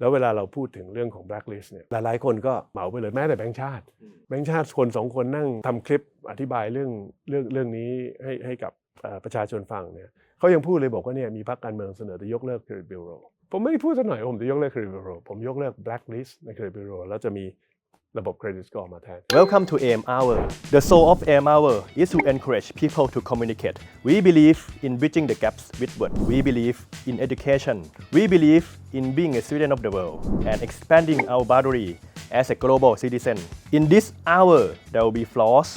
แล้วเวลาเราพูดถึงเรื่องของ blacklist เนี่ยหลายๆ คนก็เหมาไปเลยแม้แต่แบงค์ชาติ แบงค์ชาติคนสองคนนั่งทำคลิปอธิบายเรื่องเรื่องเรื่องนี้ให้ให้กับเอ่อประชาชนฟังเนี่ยเขายังพูดเลยบอกว่าเนี่ยมีพรรคการเมืองเสนอจะยกเลิก credit bureau ผมไม่ได้พูดสักหน่อยว่าผมจะยกเลิก credit bureau ผมยกเลิก blacklist ใน credit bureau แล้วจะมี ระบบ credit score มาแทน Welcome to AM Hour. The soul of AM Hour is to encourage people to communicate. We believe in bridging the gaps with words. We believe in education. We believe in being a citizen of the world and expanding our boundary as a global citizen. In this hour, there will be flaws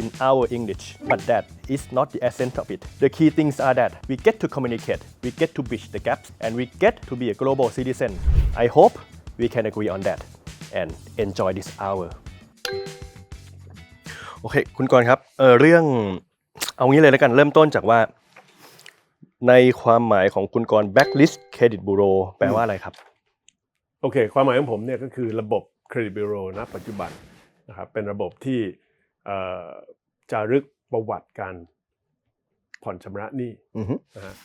in our English, but that is not the essence of it. The key things are that we get to communicate, we get to bridge the gaps, and we get to be a global citizen. I hope we can agree on that And enjoy this hour. โอเค คุณกรณ์ครับเออเรื่องเอางี้เลยแล้วกันเริ่มต้นจากว่า ในความหมายของคุณกรณ์ blacklist credit bureau แปลว่าอะไรครับ โอเค ความหมายของผมเนี่ยก็คือระบบ credit bureau ณปัจจุบันนะครับเป็นระบบที่เอ่อจารึกประวัติการผ่อนชำระหนี้อือฮึนะฮะ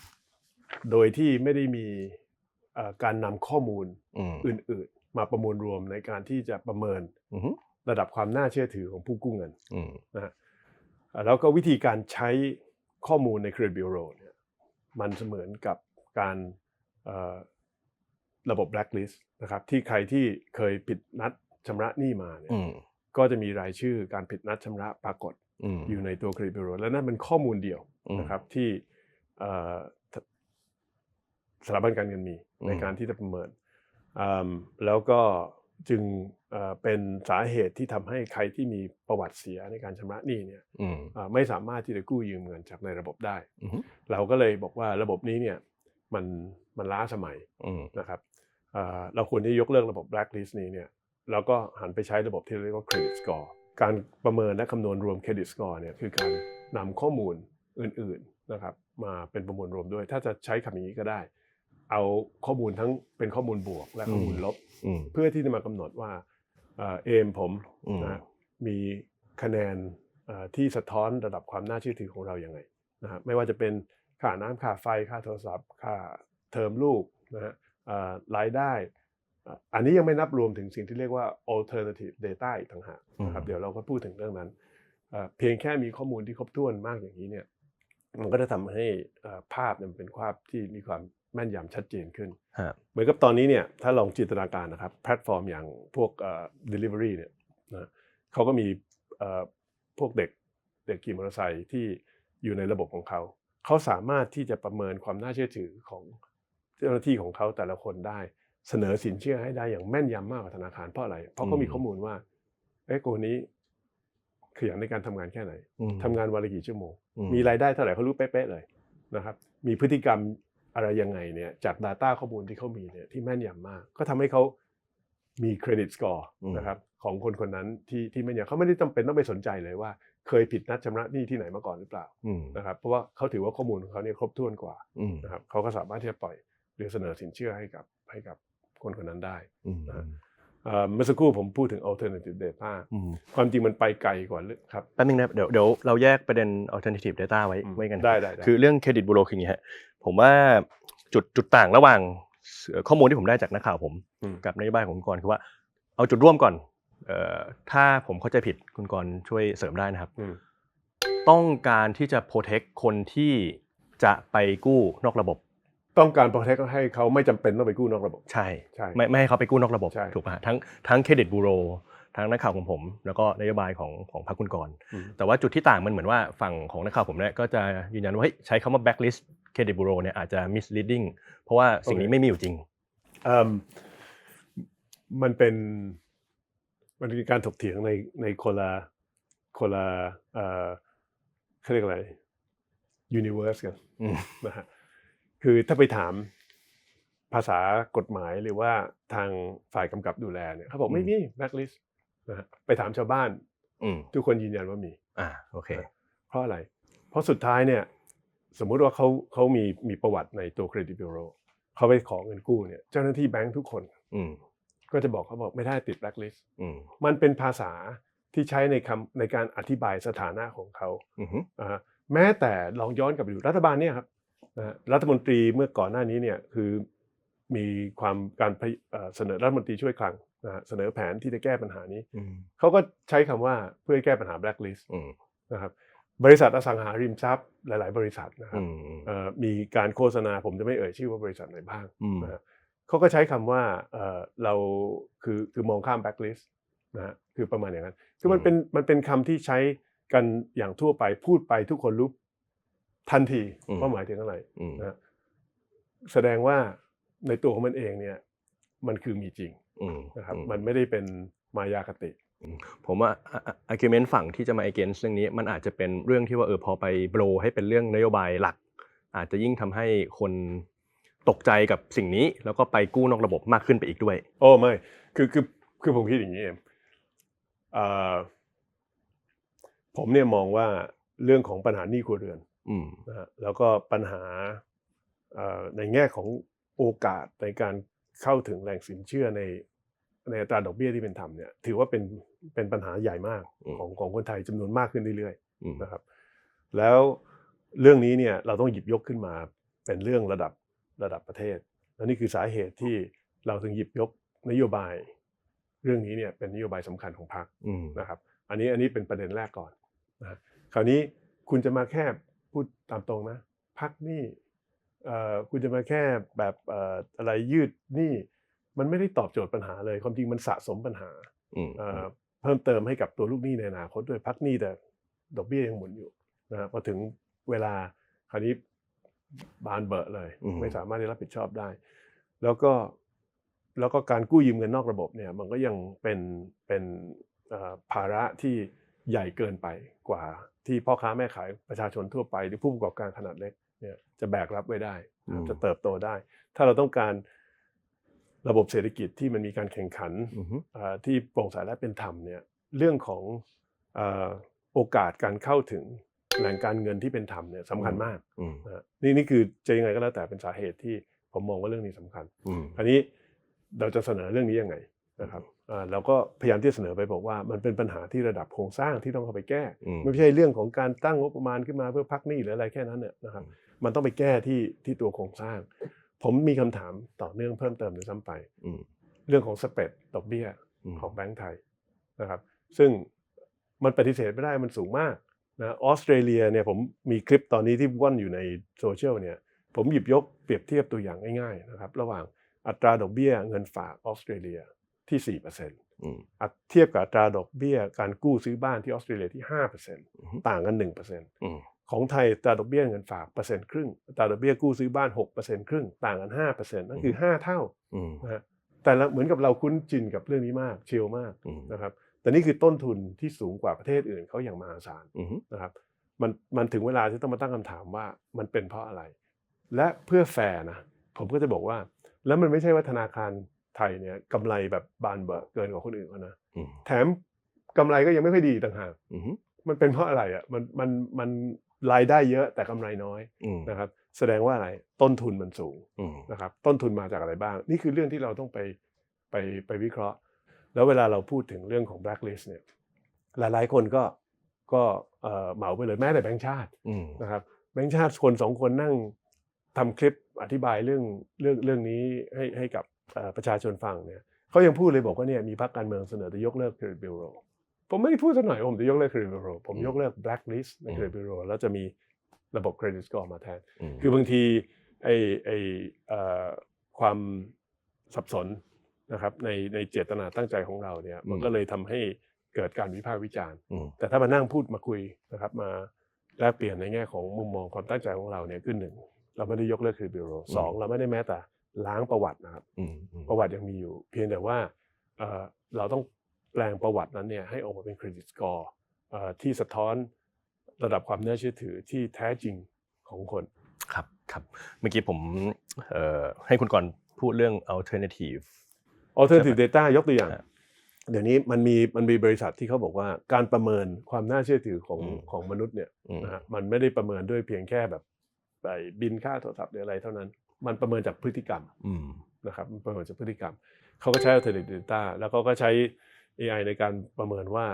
โดยที่ไม่ได้มีเอ่อการนำข้อมูลอืมอื่นๆ มาประมวลรวมในการที่จะประเมินอือฮึระดับความน่าเชื่อถือของผู้กู้เงินอืมนะฮะอ่าแล้วก็วิธีการใช้ข้อมูลใน credit bureau เนี่ยมันเสมือนกับการเอ่อระบบ blacklist นะครับที่ใครที่เคยผิดนัดชำระหนี้มาเนี่ยอืมก็จะมีรายชื่อการผิดนัดชำระปรากฏอืมอยู่ในตัว credit bureau และนั่นเป็นข้อมูลเดียวอืมนะครับที่เอ่อทสถาบันการเงินมีอืมในการที่จะประเมินอืม แล้วก็จึงเอ่อเป็นสาเหตุที่ทำให้ใครที่มีประวัติเสียในการชำระหนี้เนี่ยอืมอ่าไม่สามารถที่จะกู้ยืมเงินจากในระบบได้อือฮึเราก็เลยบอกว่าระบบนี้เนี่ยมันมันล้าสมัยอืมนะครับอ่าเราควรที่ยกเลิกระบบ blacklist นี้เนี่ยเราก็หันไปใช้ระบบที่เรียกว่า credit score การประเมินและคำนวณรวม credit score เนี่ยคือการนำข้อมูลอื่นๆนะครับมาเป็นประมวลรวมด้วย ถ้าจะใช้คำนี้ก็ได้ เอาข้อมูลทั้งเป็นข้อมูลบวกและข้อมูลลบอืมเพื่อที่จะมากำหนดว่าเอ่อเอมผมอืมนะมีคะแนนเอ่อที่สะท้อนระดับความน่าเชื่อถือของเราอย่างไงนะฮะไม่ว่าจะเป็นค่าน้ำค่าไฟค่าโทรศัพท์ค่าเทอมลูกนะฮะเอ่อรายได้อะอันนี้ยังไม่นับรวมถึงสิ่งที่เรียกว่า alternative data อีกต่างหากนะครับเดี๋ยวเราก็พูดถึงเรื่องนั้นเอ่อเพียงแค่มีข้อมูลที่ครบถ้วนมากอย่างนี้เนี่ยมันก็จะทำให้เอ่อภาพเนี่ยมันเป็นภาพที่มีความ แม่นยำชัดเจนขึ้นฮะเหมือนกับตอนนี้เนี่ยถ้าลองจินตนาการนะครับแพลตฟอร์มอย่างพวกเอ่อ delivery เนี่ยนะเขาก็มีเอ่อพวกเด็กเด็กขี่มอเตอร์ไซค์ที่อยู่ในระบบของเขา เขาสามารถที่จะประเมินความน่าเชื่อถือของเจ้าหน้าที่ของเขาแต่ละคนได้ เสนอสินเชื่อให้ได้อย่างแม่นยำมากกว่าธนาคารเพราะอะไร เพราะเขามีข้อมูลว่าเอ้คนนี้ขยันในการทำงานแค่ไหนอืมทำงานวันละกี่ชั่วโมงอืมมีรายได้เท่าไหร่เขารู้เป๊ะๆเลยนะครับ มีพฤติกรรม อะไรยังไงเนี่ยจาก Data ข้อมูลที่เขามีเนี่ยที่แม่นยำมาก ก็ทำให้เขามีเครดิตสกอร์อืมนะครับของคนคนนั้นที่ที่แม่นยำเขาไม่ได้จำเป็นต้องไปสนใจเลยว่า เคยผิดนัดชำระหนี้ที่ไหนมาก่อนหรือเปล่าอืมนะครับเพราะว่าเขาถือว่าข้อมูลของเขาเนี่ยครบถ้วนกว่าอืมนะครับเขาก็สามารถที่จะปล่อยหรือเสนอสินเชื่อให้กับให้กับคนคนนั้นได้อืมนะฮะ เอ่อเมื่อสักครู่ผมพูดถึง alternative data อืมความจริงมันไปไกลกว่าเรื่องครับแป๊บนึงนะเดี๋ยวเดี๋ยวเราแยกประเด็น alternative data ไว้อืมไว้กันได้ได้ได้คือเรื่องเครดิตบูโรคืออย่างนี้ฮะผมว่าจุดจุดต่างระหว่างเอ่อข้อมูลที่ผมได้จากนักข่าวผมอืมกับนโยบายของคุณกรณ์คือว่า เอาจุดร่วมก่อนเอ่อถ้าผมเข้าใจผิดคุณกรณ์ช่วยเสริมได้นะครับอืมต้องการที่จะ protect คนที่จะไปกู้นอกระบบ ต้องการ protect ให้เขาไม่จำเป็นต้องไปกู้นอกระบบ ใช่ใช่ไม่ไม่ให้เขาไปกู้นอกระบบใช่ถูกป่ะฮะทั้งทั้งเครดิตบูโรทั้งนักข่าวของผม แล้วก็นโยบายของของพรรคคุณกรณ์อืมแต่ว่าจุดที่ต่างมันเหมือนว่าฝั่งของนักข่าวผมเนี่ยก็จะยืนยันว่าเฮ้ยใช้คำว่า blacklist credit bureau เนี่ยอาจจะ misleading เพราะว่าสิ่งนี้โอเคไม่มีอยู่จริงเอิ่มมันเป็นมันเป็นการถกเถียงในในคนละคนละเอ่อเขาเรียกอะไร universe กันอืมนะฮะ คือถ้าไปถามภาษากฎหมายหรือว่าทางฝ่ายกำกับดูแลเนี่ยเขาบอกไม่มี blacklist นะฮะไปถามชาวบ้านอืมทุกคนยืนยันว่ามี อ่าโอเค เพราะอะไร เพราะสุดท้ายเนี่ย สมมุติว่าเขาเขามีมีประวัติในตัวเครดิตบูโรเขาไปขอเงินกู้เนี่ย เจ้าหน้าที่แบงค์ทุกคนอืมก็จะบอกเขาบอกไม่ได้ติดแบล็คลิสต์อืมมันเป็นภาษาที่ใช้ในคำในการอธิบายสถานะของเขาอืมอ่าฮะแม้แต่ลองย้อนกลับไปดูรัฐบาลเนี่ยครับนะฮะ รัฐมนตรีเมื่อก่อนหน้านี้เนี่ยคือมีความการพยเอ่อเสนอรัฐมนตรีช่วยคลังนะฮะเสนอแผนที่จะแก้ปัญหานี้อืมเขาก็ใช้คำว่าเพื่อให้แก้ปัญหา blacklist อืมนะครับบริษัทอสังหาริมทรัพย์หลาย ๆ บริษัทนะครัอืบมเอ่อมีการโฆษณาผมจะไม่เอ่ยชื่อว่าบริษัทไหนบ้างอืมนะฮะเขาก็ใช้คำว่าเอ่อเราคือคือมองข้าม blacklist นะฮะคือประมาณอย่างนั้น คือมันเป็นมันเป็นคำที่ใช้กันอย่างทั่วไปพูดไปทุกคนรู้ ทันทีว่าหมายถึงอะไรอืมนะฮะแสดงว่าในตัวของมันเองเนี่ยมันคือมีจริงอืมนะครับอืมมันไม่ได้เป็นมายาคติ ผมว่า argument ฝั่งที่จะมา against เรื่องนี้ มันอาจจะเป็นเรื่องที่ว่าเออพอไปโบรให้เป็นเรื่องนโยบายหลัก อาจจะยิ่งทำให้คนตกใจกับสิ่งนี้ แล้วก็ไปกู้นอกระบบมากขึ้นไปอีกด้วย โอ้ไม่คือคือคือผมคิดอย่างนี้เองเอ่อผมเนี่ยมองว่าเรื่องของปัญหาหนี้ครัวเรือนอืม นะฮะแล้วก็ปัญหาเอ่อในแง่ของโอกาสในการเข้าถึงแหล่งสินเชื่อในในอัตราดอกเบี้ยที่เป็นธรรมเนี่ยถือว่าเป็นเป็นปัญหาใหญ่มากอืมของของคนไทยจำนวนมากขึ้นเรื่อยอืมๆนะครับ แล้วเรื่องนี้เนี่ยเราต้องหยิบยกขึ้นมาเป็นเรื่องระดับระดับประเทศ และนี่คือสาเหตุที่เราถึงหยิบยกนโยบาย เรื่องนี้เนี่ยเป็นนโยบายสำคัญของพรรคอืมนะครับ อันนี้อันนี้เป็นประเด็นแรกก่อนนะฮะคราวนี้คุณจะมาแค่ พูดตามตรงนะพักหนี้เอ่อคุณจะมาแค่แบบเอ่ออะไรยืดหนี้มันไม่ได้ตอบโจทย์ปัญหาเลย ความจริงมันสะสมปัญหาอืมเอ่อเพิ่มเติมให้กับตัวลูกหนี้ในอนาคตด้วยพักหนี้แต่ดอกเบี้ยยังหมุนอยู่นะฮะพอถึงเวลาคราวนี้บานเบอะเลย ไม่สามารถได้รับผิดชอบได้ แล้วก็แล้วก็การกู้ยืมเงินนอกระบบเนี่ย มันก็ยังเป็นเป็นเอ่อภาระที่ ใหญ่เกินไปกว่าที่พ่อค้าแม่ขายประชาชนทั่วไป หรือผู้ประกอบการขนาดเล็กเนี่ยจะแบกรับไว้ได้นะครับจะเติบโตได้ ถ้าเราต้องการระบบเศรษฐกิจที่มันมีการแข่งขันอืมเอ่อที่โปร่งใสและเป็นธรรมเนี่ยเรื่องของเอ่อโอกาสการเข้าถึงแหล่งการเงินที่เป็นธรรมเนี่ยสำคัญมากอืมนะฮะนี่นี่คือจะยังไงก็แล้วแต่เป็นสาเหตุที่ผมมองว่าเรื่องนี้สำคัญอืมอันนี้เราจะเสนอเรื่องนี้ยังไงนะครับอ่า เราก็พยายามที่จะเสนอไปบอกว่ามันเป็นปัญหาที่ระดับโครงสร้างที่ต้องเข้าไปแก้อืมไม่ใช่เรื่องของการตั้งงบประมาณขึ้นมาเพื่อพักหนี้หรืออะไรแค่นั้นเนี่ยนะครับมันต้องไปแก้ที่ที่ตัวโครงสร้าง ผมมีคำถามต่อเนื่องเพิ่มเติมด้วยซ้ำไปอืมเรื่องของสเปรดดอกเบี้ยอืมของแบงก์ไทยนะครับ ซึ่งมันปฏิเสธไม่ได้มันสูงมากนะออสเตรเลียเนี่ยผมมีคลิปตอนนี้ที่ว่อนอยู่ในโซเชียลเนี่ยผมหยิบยกเปรียบเทียบตัวอย่างง่ายๆนะครับระหว่างอัตราดอกเบี้ยเงินฝากออสเตรเลีย ที่4%อืมอัดเทียบกับอัตราดอกเบี้ยการกู้ซื้อบ้านที่ออสเตรเลียที่อืม5%ต่างกัน1%อืมของไทยอัตราดอกเบี้ยเงินฝากเปอร์เซ็นต์ครึ่งอัตราดอกเบี้ยกู้ซื้อบ้าน6%ครึ่งต่างกัน5%นั่นคือ5เท่าอืมนะฮะแต่ละเหมือนกับเราคุ้นชินกับเรื่องนี้มากชิลมากอืมนะครับแต่นี่คือต้นทุนที่สูงกว่าประเทศอื่นเขาอย่างมหาศาลอืมนะครับมันมันถึงเวลาที่ต้องมาตั้งคำถามว่ามันเป็นเพราะอะไร และเพื่อแฟร์นะผมก็จะบอกว่า แล้วมันไม่ใช่ว่าธนาคาร ไทยเนี่ยกำไรแบบบานเบอะเกินกว่าคนอื่นเขานะอืมแถมกำไรก็ยังไม่ค่อยดีต่างหากอืมมันเป็นเพราะอะไรอะมันมันมันรายได้เยอะแต่กำไรน้อยอืมนะครับ แสดงว่าอะไรต้นทุนมันสูงอืมนะครับ ต้นทุนมาจากอะไรบ้าง นี่คือเรื่องที่เราต้องไปไปไปวิเคราะห์ แล้วเวลาเราพูดถึงเรื่องของ blacklist เนี่ย หลายๆคนก็ก็เอ่อเหมาไปเลยแม้แต่แบงค์ชาติอืมนะครับแบงค์ชาติคนสองคนนั่งทำคลิปอธิบายเรื่องเรื่องเรื่องนี้ให้ให้กับเอ่อ ประชาชนฟังเนี่ยเขายังพูดเลยบอกว่าเนี่ยมีพรรคการเมืองเสนอจะยกเลิก credit bureau ผมไม่ได้พูดสักหน่อยว่าผมจะยกเลิก credit bureau ผมยกเลิก blacklist ใน credit bureau แล้วจะมีระบบ credit score มาแทนอืมคือบางทีไอไอเอ่อความสับสนนะครับในในเจตนาตั้งใจของเราเนี่ยมันก็เลยทำให้เกิดการวิพากษ์วิจารณ์อืมแต่ถ้ามานั่งพูดมาคุยนะครับมาแลกเปลี่ยนในแง่ของมุมมองความตั้งใจของเราเนี่ยขึ้นหนึ่งเราไม่ได้ยกเลิกคือบิโรสองเราไม่ได้แม้แต่ ล้างประวัตินะครับอืมอืมประวัติยังมีอยู่ เพียงแต่ว่าเอ่อเราต้องแปลงประวัตินั้นเนี่ยให้ออกมาเป็นเครดิตสกอร์ที่สะท้อนระดับความน่าเชื่อถือที่แท้จริงของคนครับครับเมื่อกี้ผมเอ่อให้คุณก่อนพูดเรื่อง alternative alternative data ยกตัวอย่างฮะเดี๋ยวนี้มันมีมันมีบริษัทที่เขาบอกว่าการประเมินความน่าเชื่อถือของอืมของมนุษย์เนี่ยอืมนะฮะมันไม่ได้ประเมินด้วยเพียงแค่แบบไปบินค่าโทรศัพท์หรืออะไรเท่านั้น มันประเมินจากพฤติกรรมอืมนะครับมันประเมินจากพฤติกรรม เขาก็ใช้ alternative data แล้วก็ก็ใช้ AI ในการประเมินว่า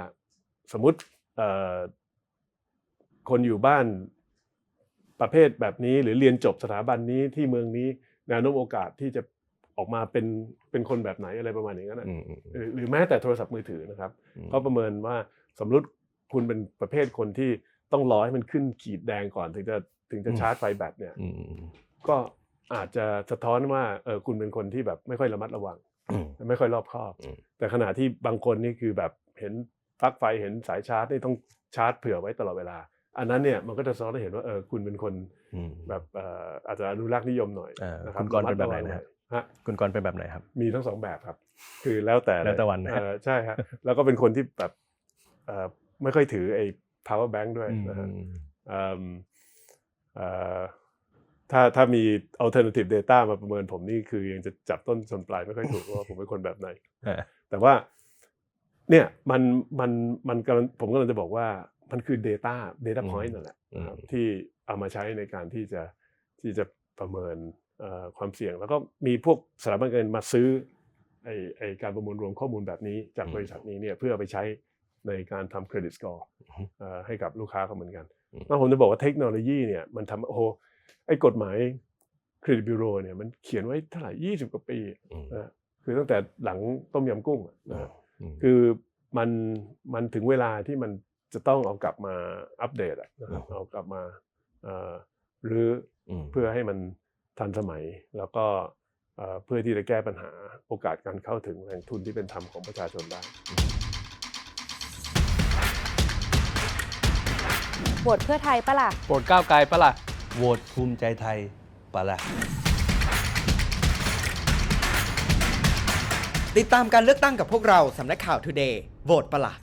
สมมติเอ่อคนอยู่บ้านประเภทแบบนี้ หรือเรียนจบสถาบันนี้ที่เมืองนี้แนวโน้มโอกาสที่จะออกมาเป็นเป็นคนแบบไหนอะไรประมาณอย่างนั้นนะอืมอืมหรือหรือแม้แต่โทรศัพท์มือถือนะครับอืมก็ประเมินว่าสมมติคุณเป็นประเภทคนที่ต้องรอให้มันขึ้นขีดแดงก่อนถึงจะถึงจะชาร์จไฟแบตเนี่ยอืมอืมก็ อาจจะสะท้อนว่าเออคุณเป็นคนที่แบบไม่ค่อยระมัดระวังอืมไม่ค่อยรอบคอบอืมแต่ขณะที่บางคนนี่คือแบบเห็นปลั๊กไฟเห็นสายชาร์จนี่ต้องชาร์จเผื่อไว้ตลอดเวลา อันนั้นเนี่ยมันก็จะสะท้อนให้เห็นว่าเออคุณเป็นคนอืมแบบเอ่ออาจจะอนุรักษ์นิยมหน่อยอ่านะครัคุณกรณ์เป็นแบบไหนนะฮะฮะคุณกรณ์เป็นแบบไหนครับ มีทั้งสองแบบครับ คือแล้วแต่แล้วแต่วันนะเออใช่ฮะแล้วก็เป็นคนที่แบบเอ่อไม่ค่อยถือไอ้ power bank ด้วยนะฮะเอิ่มเอ่อ ถ้าถ้ามี alternative data มาประเมินผมนี่คือยังจะจับต้นชนปลายไม่ค่อยถูกว่าผมเป็นคนแบบไหนอ่าแต่ว่าเนี่ยมันมันมันกำลังผมกำลังจะบอกว่ามันคือ data data point นั่นแหละนะครับที่เอามาใช้ในการที่จะที่จะประเมินเอ่อความเสี่ยง แล้วก็มีพวกสถาบันการเงินมาซื้อไอไอการประมวลรวมข้อมูลแบบนี้จากบริษัทนี้เนี่ยเพื่อเอาไปใช้ในการทำเครดิตสกอร์ให้กับลูกค้าเขาเหมือนกันแล้วผมจะบอกว่าเทคโนโลยีเนี่ยมันทำโอ้โห ไอ้กฎหมายเครดิตบิโรเนี่ยมันเขียนไว้เท่าไหร่ยี่สิบกว่าปีอืมนะคือตั้งแต่หลังต้มยำกุ้งอะนะฮะมคือมันมันถึงเวลาที่มันจะต้องเอากลับมาอัปเดตอะนะครับอืมเอากลับมาเอ่อหรือมเพื่อให้มันทันสมัย แล้วก็เอ่อเพื่อที่จะแก้ปัญหาโอกาสการเข้าถึงแหล่งทุนที่เป็นธรรมของประชาชนได้โหวตเพื่อไทยปะล่ะโปรดก้าวไกลปะล่ะ โหวตภูมิใจไทยปะละติดตามการเลือกตั้งกับพวกเราสำนักข่าว Today โหวตปะหลาด